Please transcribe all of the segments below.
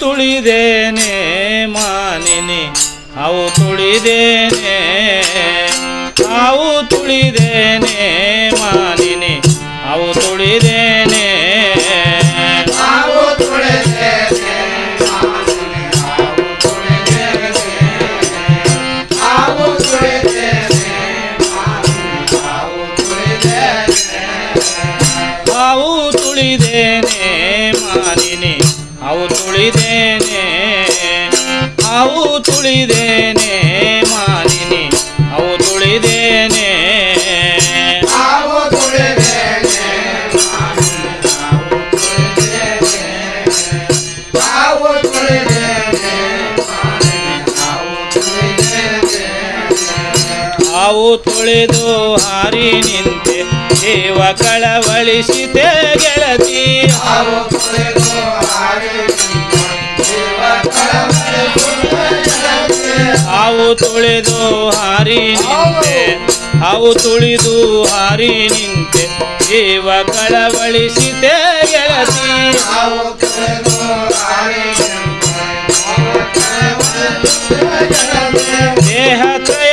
ತುಳಿದೇನೆ ಮಾನಿನಿ ಅವು ತುಳಿದೇನೆ ಅವು ತುಳಿದೇನೆ ಮಾನಿನಿ ಅವು ತುಳಿದೇನೆ ನಾವು ತುಳಿದೇನೆ ಮಾನಿನಿ ನಾವು ತುಳಿದೇನೆ ನಾವು ತುಳಿದೇನೆ ಮಾನಿನಿ ನಾವು ತುಳಿದೇನೆ ಅವು ತುಳಿದೇನೆ ಅವು ತುಳಿದೇನೆ ಮಾಲಿನಿ. ಅವು ತುಳಿದೇನೆ. ಅವು ತುಳಿದು ಹಾರಿ ನಿಂತೆ ದೇವ ಕಳವಳಿಸಿತೆ ಗೆಳತಿ ನಾವು ತುಳಿದು ಹಾರಿ ನಿಂತೆ ಅವು ತುಳಿದು ಹಾರಿ ನಿಂತೆ ದೇವ ಕಳವಳಿಸಿದೆ ಗೆಳತಿ. ದೇಹ ತಪ್ಪಿ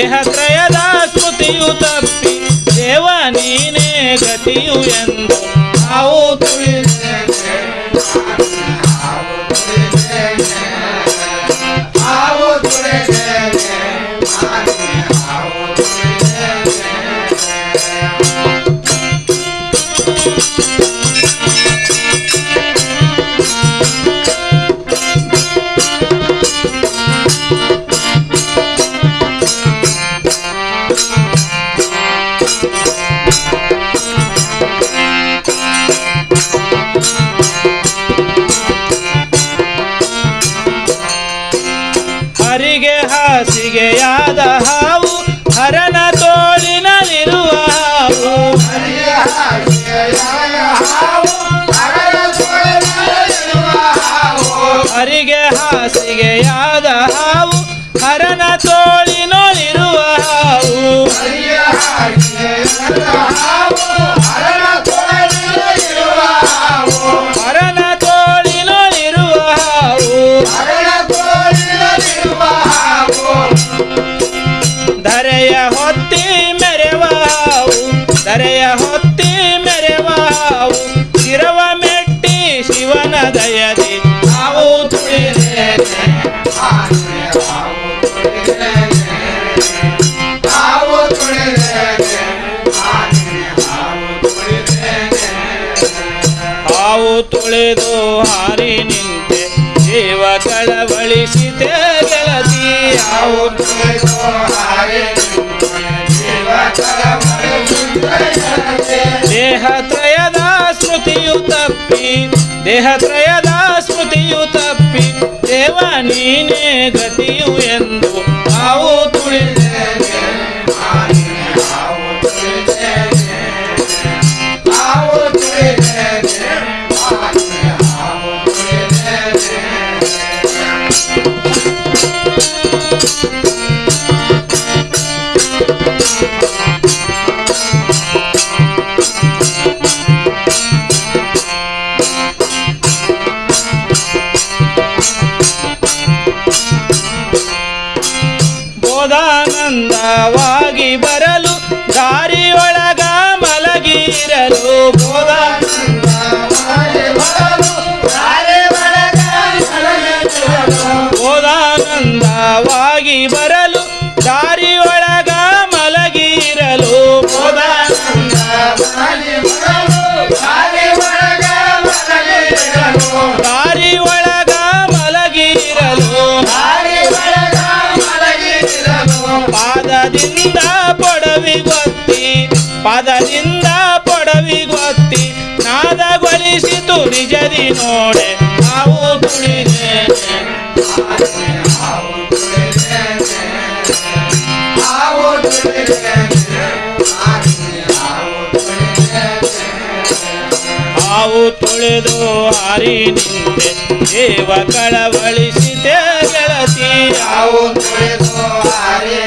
ದೇಹ ತ್ರಯದ ಸ್ಮೃತಿಯು ತಪ್ಪಿ ದೇವ ನೀನೇ ಗತಿಯು ಎಂದು ನಾವು ತುಳಿದೇನೆ ಹರಿಗೆ ಹಾಸಿಗೆಯಾದ ಹಾವು ಹರನ ತೋಳಿನಲ್ಲಿರುವ ಹಾವು. ಹರಿಗೆ ಹಾಸಿಗೆಯಾದ ಹಾವು ಹರನ ನಿರುವ ಹಾವು. ತೋಳಿನಲ್ಲಿರುವ ಹರನ ತೋಳಿನಲ್ಲಿರುವ ಹಾವು. ಧರೆಯ ಹೊತ್ತಿ ಮೆರೆವ ಶಿರವ ಮೆಟ್ಟಿ ಶಿವನ ದಯದಿ ನಾವು ಹಾವು ತುಳಿದು ಹಾರಿ ನಿಂತೆ, ಜೀವ ಕಳವಳಿಸಿದೆ ಗೆಳತಿ. ಹಾವು ತುಳಿದು ಹಾರಿ ಜೀವ ಕಳವಳಿಸುತ್ತೇನೆ. ದೇಹ ತ್ರಯದ ಸ್ಮೃತಿಯು ತಪ್ಪಿ ದೇಹತ್ರಯದ ಸ್ಮೃತಿಯು ತಪ್ಪಿ ದೇವ ನೀನೇ ಗತಿಯು ಎಂದು ನಾವು ತುಳಿದೇನೆ ಬೋಧಾನಂದವಾಗಿ ಬರಲು ದಾರಿಯೊಳಗ ಮಲಗಿರಲು ಪಾದದಿಂದ ಪೊಡವಿಗೊತ್ತಿ ನಾದಗೊಳಿಸಿತು ನಿಜದಿ ನೋಡೆ ನಾವು ತುಳಿದೇನೆ ಹಾವು ತುಳಿದು ಹಾರಿ ನಿಂತೆ, ದೇವ ಕಳವಳಿಸಿದೆ ಗೆಳತಿ. ಹಾವು ತುಳಿದು ಹಾರಿ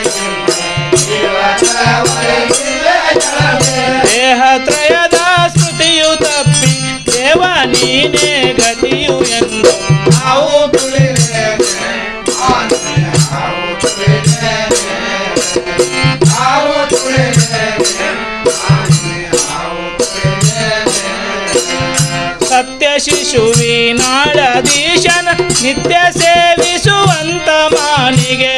ಸತ್ಯ ಶಿಶುವಿನಾಳಧೀಶನ ನಿತ್ಯ ಸೇವಿಸುವಂತ ಮಾನಿಗೆ.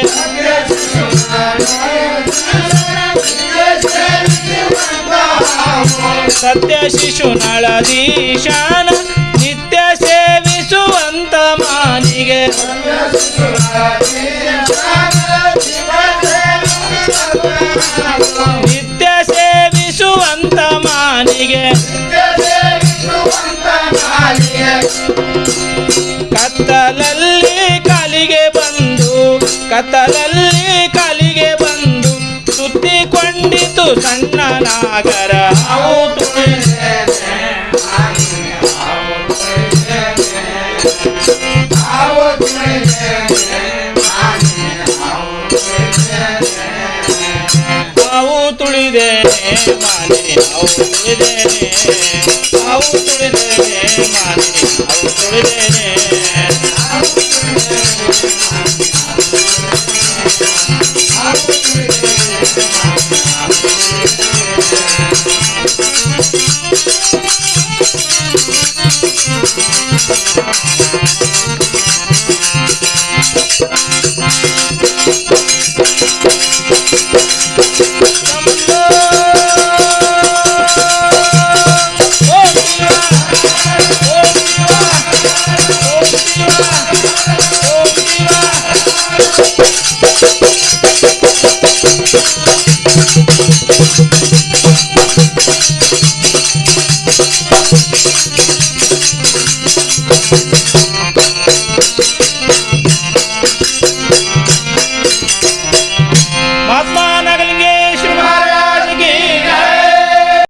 ಸತ್ಯ ಶಿಶುನಾಳಧೀಶನ ನಿತ್ಯ ಸೇವಿಸುವಂತ ಮಾನಿಗೆ. ಕತ್ತಲಲ್ಲಿ ಕಾಲಿಗೆ ಬಂದು ಕತ್ತಲಲ್ಲಿ ಕಾಲಿಗೆ ಬಂದು ಸುತ್ತಿಕೊಂಡಿತು ಸಣ್ಣ ನಾಗರ. ಹಾವು ತುಳಿದೇನೆ ಹಾವು ತುಳಿದೇನೆ ಹಾವು ತುಳಿದೇನೆ ಹಾವು ತುಳಿದೇನೆ ಮಾನೆ ಹಾವು ತುಳಿದೇನೆ ಹಾವು